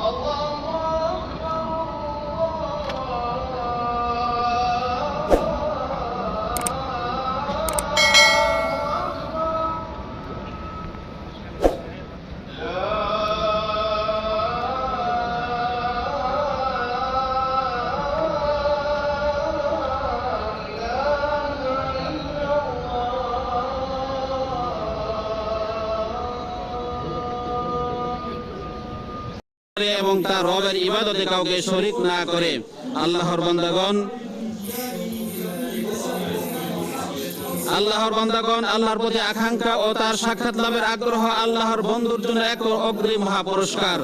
Allah করে এবং তার রবের ইবাদতে কাউকে শরিক না করে। আল্লাহর বান্দাগণ আল্লাহর বান্দাগণ, আল্লাহর প্রতি আকাঙ্ক্ষা ও তার সাক্ষাৎ লাভের আগ্রহ আল্লাহর বন্ধুর জন্য এক অগ্রিম মহাপুরস্কার।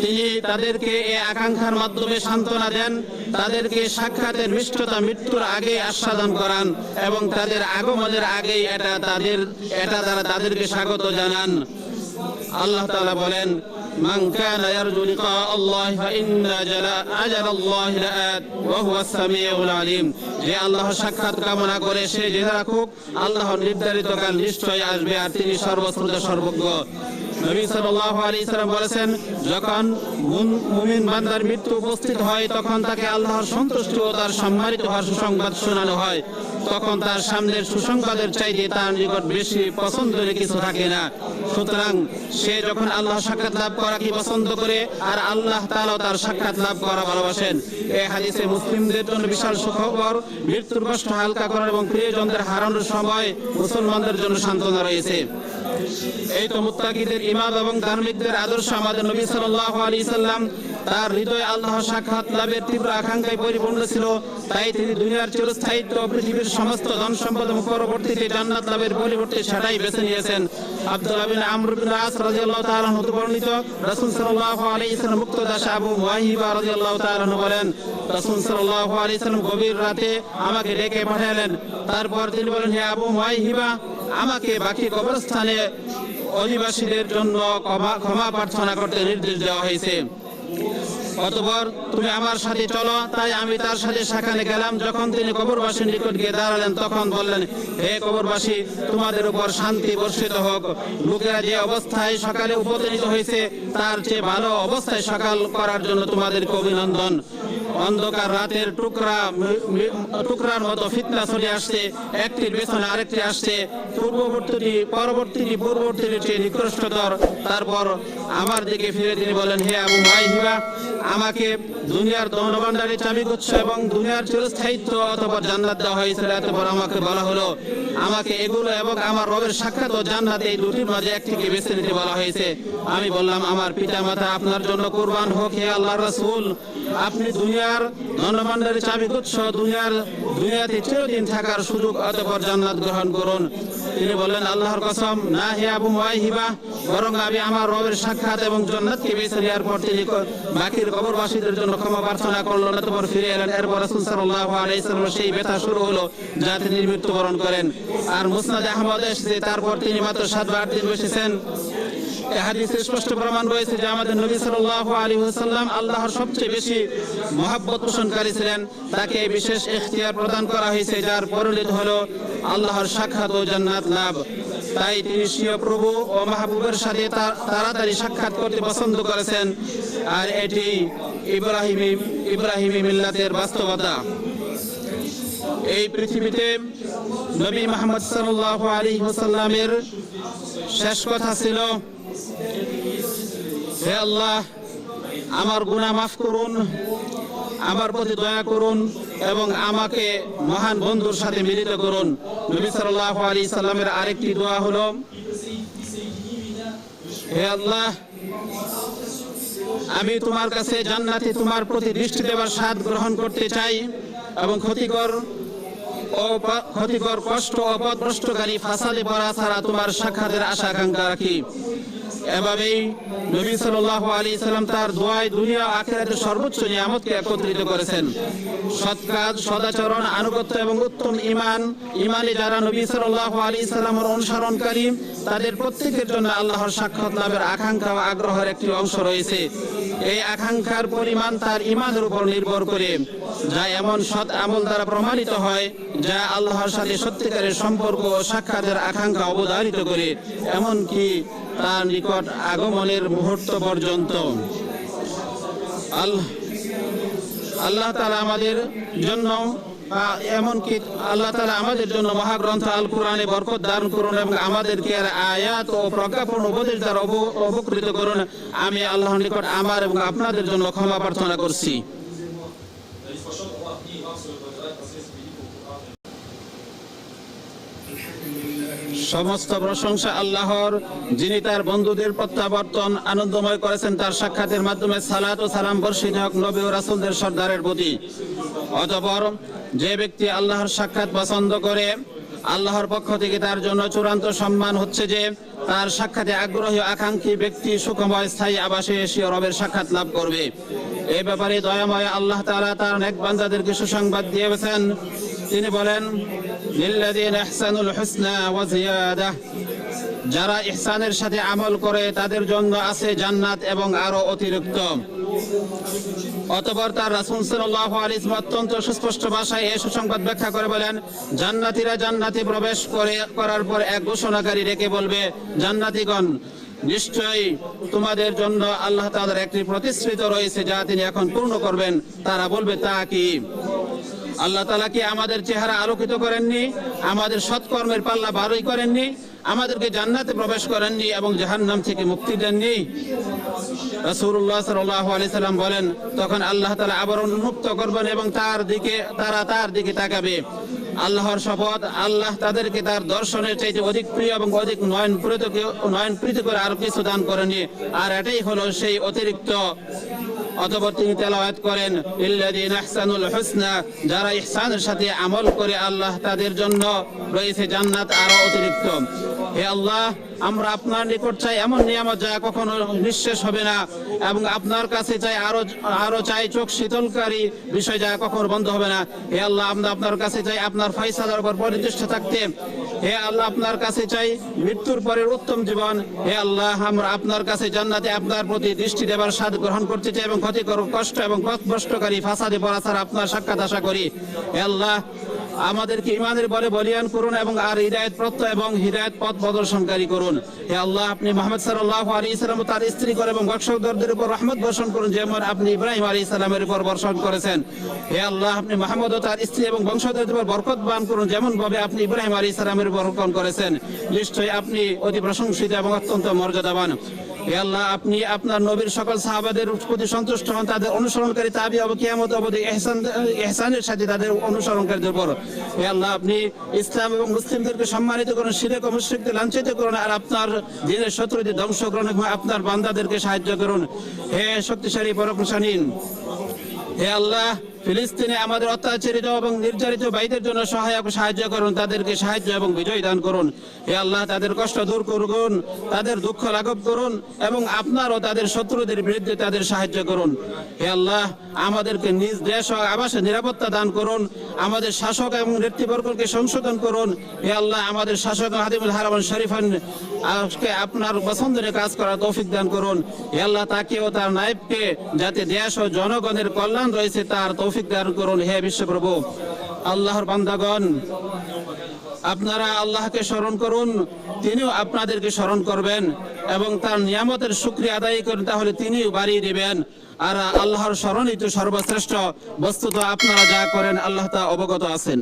তিনি তাদেরকে এই আকাঙ্ক্ষার মাধ্যমে সান্ত্বনা দেন, তাদেরকে সাক্ষাতের মিষ্টতা মৃত্যুর আগে আস্বাদন করান এবং তাদের আগমনের আগে এটা তাদের, এটা তারা তাদেরকে স্বাগত জানান। আল্লাহ তাআলা বলেন কানা ইয়ারজু লিকা আল্লাহ ফাইন্না জালা আজাল আল্লাহ লাআত ওয়া হুয়া সামিউল আলিম যে আল্লাহ সাক্ষাৎ কামনা করে সে জেনে রাখুক, আল্লাহর নির্ধারিত কাল নিশ্চয়ই আসবে আর তিনি সর্বশ্রোতা সর্বজ্ঞ। নবী সাল্লাল্লাহু আলাইহি সাল্লাম বলেছেন, যখন মুন- মুমিন বান্দার মৃত্যু উপস্থিত হয়, তখন তাকে আল্লাহর সন্তুষ্টি ও তার সম্মানিত হওয়ার সুসংবাদ শোনানো হয়। তখন তার সামনের সুসংবাদের চাইতে তার নিকট বেশি পছন্দের কিছু থাকে না। সুতরাং সে যখন আল্লাহ সাক্ষাৎ লাভ করা কি পছন্দ করে, আর আল্লাহ তাআলাও তার সাক্ষাৎ লাভ করা ভালোবাসেন। এই হাদিসে মুসলিমদের জন্য বিশাল সুখবর, মৃত্যুর কষ্ট হালকা করার এবং প্রিয়জনদের হারানোর সময় মুসলমানদের জন্য সান্ত্বনা রয়েছে। এই তো মুত্তাকিদের ইমাম এবং ধার্মিকদের আদর্শ আমাদের নবী সাল্লাল্লাহু আলাইহি সাল্লাম তার হৃদয়ে আল্লাহ সাক্ষাৎ লাভের তীব্র আকাঙ্ক্ষায় পরিপূর্ণ ছিল। তাই তিনি দুনিয়ার চিরস্থায়িত্ব পৃথিবীর সমস্ত ধন সম্পদ পরবর্তীতে জান্নাত লাভের পরিবর্তে সেটাই বেছে নিয়েছেন। আব্দুল্লাহ বিন আমর তাআলা হতে বর্ণিত রাসূল সাল্লাল্লাহু আলাইহি সাল্লাম মুক্ত আবু মুয়াহিবা রাদিয়াল্লাহু তাআলা বলেন, রাসূল সাল্লাল্লাহু আলাইহি সাল্লাম গভীর রাতে আমাকে ডেকে পাঠালেন। তারপর তিনি বলেন, হে আবু মুয়াহিবা আমাকে বাকি কবরস্থানে অধিবাসীদের জন্য ক্ষমা প্রার্থনা করতে নির্দেশ দেওয়া হয়েছে। Yes. অতপর তুমি আমার সাথে চলো, তাই আমি তার সাথে সেখানে গেলাম। যখন তিনি কবরবাসীর নিকট গিয়ে দাঁড়ালেন, তখন বললেন, হে কবরবাসী, তোমাদের উপর শান্তি বর্ষিত হোক। লোকেরা যে অবস্থায় সকালে উপনীত হয়েছে, তার চেয়ে ভালো অবস্থায় সকাল করার জন্য তোমাদেরকে অভিনন্দন। অন্ধকার রাতের টুকরা টুকরার মতো ফিতনা চলে আসছে। একটির পেছনে আরেকটি আসছে। পূর্ববর্তীটি, পরবর্তীটি পূর্ববর্তীটি চেয়ে নিকৃষ্টতর। তারপর আমার দিকে ফিরে তিনি বলেন হে আবু মাইহিবা আমাকে দুনিয়ার ধনভাণ্ডারে চাবি গুচ্ছ এবং দুনিয়ার চিরস্থায়িত্ব অথবা জান্নাত দেওয়া হয়েছিল। এতপর আমাকে বলা হলো, আমাকে এগুলো এবং আমার রবের সাক্ষাৎ ও জান্নাত এই দুটির মাঝে একটিকে বেছে নিতে বলা হয়েছে। আমি বললাম, আমার পিতা মাতা আপনার জন্য কুরবান হোক হে আল্লাহ রাসূল। আপনি দুনিয়ার ধনভাণ্ডারে চাবি গুচ্ছ দুনিয়ার দুনিয়াতে চিরদিন থাকার সুযোগ অতপর জান্নাত গ্রহণ করুন। তিনি বললেন, আল্লাহর কসম, না হে আবু মুয়াইহিবা বরং আমি আমার রবের সাক্ষাৎ এবং জান্নাতকে বেছে নেওয়ার পর তিনি বাকির কবরবাসীদের জন্য ক্ষমা প্রার্থনা করলেন অতপর ফিরে এলেন। এরপর রাসূল সাল্লাল্লাহু আলাইহি সাল্লাম সেই ব্যথা শুরু হলো, যা তিনি মৃত্যুবরণ করেন। আর মুসনাদ আহমদ এসেছে, তারপর তিনি মাত্র সাত বা আট দিন বসেছেন। হাদিসে স্পষ্ট প্রমাণ রয়েছে যে আমাদের নবী সাল্লাল্লাহু আলাইহি ওয়াসাল্লাম আল্লাহর সবচেয়ে বেশি মহাব্বত পোষণকারী ছিলেন। তাকে বিশেষ ইখতিয়ার প্রদান করা হয়েছে, যার পরিণত হলো আল্লাহর সাক্ষাৎ ও জান্নাত লাভ। তাই তিনি স্বীয় প্রভু ও মাহবুবের সাথে তাড়াতাড়ি সাক্ষাৎ করতে পছন্দ করেছেন। আর এটি ইব্রাহিমি ইব্রাহিমি মিল্লাতের বাস্তবতা। এই পৃথিবীতে নবী মোহাম্মদ সাল্লাল্লাহু আলাইহি ওয়াসাল্লামের শেষ কথা ছিল, হে আল্লাহ, আমার গুনাহ মাফ করুন। আমার প্রতি দয়া করুন এবং আমাকে মহান বন্ধুর সাথে মিলিত করুন। নবী সাল্লাহ আলী সাল্লামের আরেকটি দোয়া হলো, হে আল্লাহ, আমি তোমার কাছে জান্নাতে তোমার প্রতি দৃষ্টি দেওয়ার স্বাদ গ্রহণ করতে চাই এবং ক্ষতিকর ক্ষতিকর, কষ্ট ও পথভ্রষ্টকারী ফাসাদে পড়া ছাড়া তোমার সাক্ষাতের আশা আকাঙ্ক্ষা রাখি। এভাবেই নবী সাল্লাল্লাহু আলাইহি সাল্লাম তার দোয়ায় দুনিয়া ও আখিরাতের সর্বোচ্চ নিয়ামতকে একত্রিত করেছেন। সৎ কাজ, সদাচরণ, আনুগত্য এবং উত্তম ঈমান, ঈমানে যারা নবী সাল্লাল্লাহু আলাইহি সাল্লামের অনুসরণকারী, তাদের প্রত্যেকের জন্য আল্লাহর সাক্ষাৎ লাভের আকাঙ্ক্ষা ও আগ্রহের একটি অংশ রয়েছে। এই আকাঙ্ক্ষার পরিমাণ তার ঈমানের উপর নির্ভর করে। যা এমন সৎ আমল দ্বারা প্রমাণিত হয়, যা আল্লাহর সাথে সত্যিকারের সম্পর্ক ও সাক্ষাতের আকাঙ্ক্ষা অবধারিত করে, এমনকি তার নিকট আগমনের মুহূর্ত পর্যন্ত। আল্লাহ আল্লাহ তালা আমাদের জন্য এমনকি আল্লাহ তালা আমাদের জন্য মহাগ্রন্থ আল কোরআনে বরকত দান করুন এবং আমাদেরকে এর আয়াত ও প্রজ্ঞাপন উপদেশ দ্বারা অব- উপকৃত করুন। আমি আল্লাহর নিকট আমার এবং আপনাদের জন্য ক্ষমা প্রার্থনা করছি। সমস্ত প্রশংসা আল্লাহর, যিনি তার বন্ধুদের প্রত্যাবর্তন আনন্দময় করেছেন, তার সাক্ষাতের মাধ্যমে সালাত ও সালাম বর্ষিত হক নবী ও রাসুলদের সর্দারের প্রতি। অতপর যে ব্যক্তি আল্লাহর সাক্ষাৎ পছন্দ করে, আল্লাহর পক্ষ থেকে তার জন্য চূড়ান্ত সম্মান হচ্ছে যে, তার সাক্ষাতে আগ্রহী আকাঙ্ক্ষী ব্যক্তি সুখময় স্থায়ী আবাসে এসে রবের সাক্ষাৎ লাভ করবে। এ ব্যাপারে দয়াময় আল্লাহ তালা তার নেক বান্দাদেরকে সুসংবাদ দিয়েছেন। তিনি বলেন যারা ইহসানের সাথে আমল করে, তাদের জন্য আছে জান্নাত এবং আরও অতিরিক্ত। অতঃপর তার রাসূল সাল্লাল্লাহু আলাইহি ওয়াসাল্লাম অত্যন্ত সুস্পষ্ট ভাষায় এই সুসংবাদ ব্যাখ্যা করে বলেন, জান্নাতীরা জান্নাতে প্রবেশ করে, করার পর এক ঘোষণাকারী ডেকে বলবে, জান্নাতীগণ, নিশ্চয়ই তোমাদের জন্য আল্লাহ তাআলার একটি প্রতিশ্রুত রয়েছে যা তিনি এখন পূর্ণ করবেন। তারা বলবে, তা কি? আল্লাহ তালা কি আমাদের চেহারা আলোকিত করেননি? আমাদের সৎকর্মের পাল্লা বারই করেননি? আমাদেরকে জান্নাতে প্রবেশ করেননি এবং জাহান্নাম থেকে মুক্তি দেননি? আলাইহি সাল্লাম বলেন, তখন আল্লাহ তাআলা আবার উন্মুক্ত করবেন এবং তার দিকে, তারা তার দিকে তাকাবে। আল্লাহর শপথ, আল্লাহ তাদেরকে তার দর্শনের চাইতে অধিক প্রিয় এবং অধিক নয়ন প্রীত নয়ন প্রীত করে আরও কিছু দান করেনি আর এটাই হলো সেই অতিরিক্ত অতঃপর তিনি তেলাওয়াত করেন, ইল্লাযীনা আহসানুল হুসনা যারা ইহসানের সাথে আমল করে আল্লাহ তাদের জন্য রয়েছে জান্নাত আরও অতিরিক্ত। হে আল্লাহ, আমরা আপনার নিকট চাই এমন নিয়ামত যা কখনো নিঃশেষ হবে না এবং আপনার কাছে চাই আরও আরও চাই চোখ শীতলকারী বিষয় যা কখনো বন্ধ হবে না। হে আল্লাহ, আমরা আপনার কাছে চাই আপনার ফয়সালার উপর পরিদৃষ্ট থাকতে। হে আল্লাহ, আপনার কাছে চাই মৃত্যুর পরের উত্তম জীবন। হে আল্লাহ, আমরা আপনার কাছে জান্নাতে আপনার প্রতি দৃষ্টি দেবার স্বাদ গ্রহণ করতে চাই এবং ক্ষতিকর কষ্ট এবং পথভ্রষ্টকারী ফাসাদে পড়া ছাড়া আপনার সাক্ষাৎ আশা করি। হে আল্লাহ আমাদেরকে ইমানের বলে বলিয়ান করুন এবং আর হৃদায়ত প্রত্যয় এবং হৃদায়ত পথ প্রদর্শনকারী করুন। হে আল্লাহ, আপনি মোহাম্মদ সাল্লাল্লাহু আলাইহি সাল্লাম ও তার স্ত্রী করে এবং বংশধরদের উপর রহমত বর্ষণ করুন, যেমন আপনি ইব্রাহিম আলাইহিস ইসলামের উপর বর্ষণ করেছেন। হে আল্লাহ, আপনি মোহাম্মদ ও তার স্ত্রী এবং বংশধরদের উপর বরকত বান করুন যেমন ভাবে আপনি ইব্রাহিম আলাইহিস ইসলামের উপর করেছেন। নিশ্চয়ই আপনি অতি প্রশংসিত এবং অত্যন্ত মর্যাদাবান। আল্লাহ, আপনি আপনার নবীর সকল সাহাবাদের প্রতি সন্তুষ্ট হন, তাদের অনুসরণকারী তাবি অব কিয়ামত অবধি ইহসান ইহসানের সাথে তাদের অনুসরণকারীদের উপর। হে আল্লাহ, আপনি ইসলাম এবং মুসলিমদেরকে সম্মানিত করুন শিরক ও মুশরিকদের লাঞ্ছিত করুন, আর আপনার দিনের শত্রুদের ধ্বংস করুন এবং আপনার বান্দাদেরকে সাহায্য করুন। হে শক্তিশালী পরপ্রশানীন হে আল্লাহ ফিলিস্তিনে আমাদের অত্যাচারিত এবং নির্যাতিত ভাইদের জন্য সহায়ক সাহায্য করুন, তাদেরকে সাহায্য এবং বিজয় দান করুন। হে আল্লাহ, তাদের কষ্ট দূর করুন, তাদের দুঃখ লাঘব করুন এবং আপনারও তাদের শত্রুদের বিরুদ্ধে তাদের সাহায্য করুন। হে আল্লাহ, আমাদেরকে নিজ দেশ ও আবাসে নিরাপত্তা দান করুন, আমাদের শাসক এবং নেতৃবর্গকে সংশোধন করুন। হে আল্লাহ, আমাদের শাসক হাদিমুল হারামান শরীফান, আজকে আপনার পছন্দের কাজ করার তৌফিক দান করুন। হে আল্লাহ তাকে ও তার নায়েবকে যাতে দেশ ও জনগণের কল্যাণ রয়েছে, তার তৌফিক দান করুন হে বিশ্বপ্রভু। আল্লাহর বান্দাগণ, আপনারা আল্লাহকে স্মরণ করুন, তিনিও আপনাদেরকে স্মরণ করবেন এবং তার নিয়ামতের শুক্রিয়া আদায় করেন, তাহলে তিনিও বাড়িয়ে দেবেন আর আল্লাহর স্মরণই তো সর্বশ্রেষ্ঠ। বস্তুত আপনারা যা করেন, আল্লাহ তা অবগত আছেন।